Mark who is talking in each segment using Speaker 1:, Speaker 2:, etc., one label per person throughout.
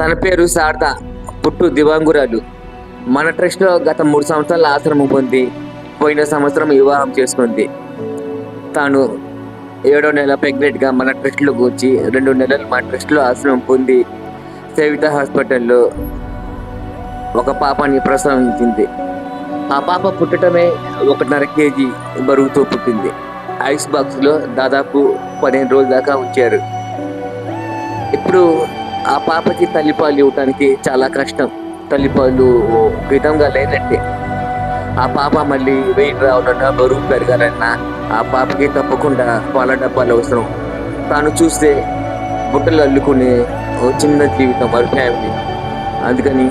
Speaker 1: తన పేరు శారద పుట్టు దివాంగురాలు. మన ట్రస్ట్లో గత మూడు సంవత్సరాల ఆశ్రమం పొంది పోయిన సంవత్సరం వివాహం చేసుకుంది. తాను ఏడో నెల ప్రెగ్నెంట్గా మన ట్రస్ట్లోకి వచ్చి రెండు నెలలు మన ట్రస్ట్లో ఆశ్రమం పొంది సేవిత హాస్పిటల్లో ఒక పాపని ప్రసవించింది. ఆ పాప పుట్టడమే ఒకటిన్నర కేజీ బరువుతో పుట్టింది. ఐస్ బాక్స్లో దాదాపు పదిహేను రోజుల దాకా ఉంచారు. ఇప్పుడు ఆ పాపకి తల్లిపాలు ఇవ్వటానికి చాలా కష్టం. తల్లిపాలు విధంగా లేదంటే ఆ పాప మళ్ళీ వెయిట్ రావాలన్నా బరువు పెరగాలన్నా ఆ పాపకి తప్పకుండా పాల డబ్బాలు అవసరం. తాను చూస్తే బుట్టలు అల్లుకునే ఓ చిన్న జీవితం వారి ఫ్యామిలీ అందుకని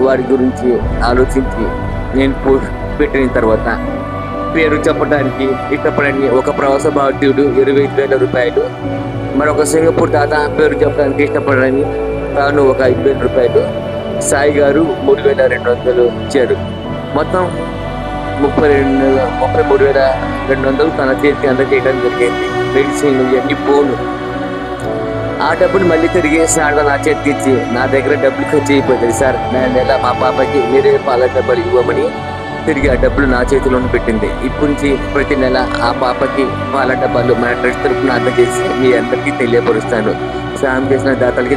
Speaker 1: వారి గురించి ఆలోచించి నేను పోస్ట్ పెట్టిన తర్వాత పేరు చెప్పడానికి ఇష్టపడని ఒక ప్రవాస భారతీయుడు ఇరవై ఐదు వేల రూపాయలు మరొక సింగపూర్ తాత పేరు చెప్పడానికి ఇష్టపడని తాను ఒక ఐదు వేల రూపాయలు సాయి గారు మూడు వేల రెండు వందలు ఇచ్చారు. మొత్తం ముప్పై రెండు ముప్పై మూడు వేల రెండు వందలు తన చేతికి అందజేయడం జరిగింది. మెడిసిన్ ఇవన్నీ పోను. ఆ డబ్బులు మళ్ళీ తిరిగి సార్ నా చేతికి ఇచ్చి నా దగ్గర డబ్బులు ఖర్చు అయిపోతుంది సార్. నా నెల మా పాపకి మీరే పాల డబ్బులు ఇవ్వమని తిరిగి ఆ డబ్బులు నా చేతిలోనే పెట్టింది. ఇప్పటి నుంచి ప్రతి నెల ఆ పాపకి వాళ్ళ డబ్బాలు మన ట్రస్ట్ తరఫున అందజేసి మీ అందరికీ తెలియపరుస్తాను. సాయం చేసిన దాతలకి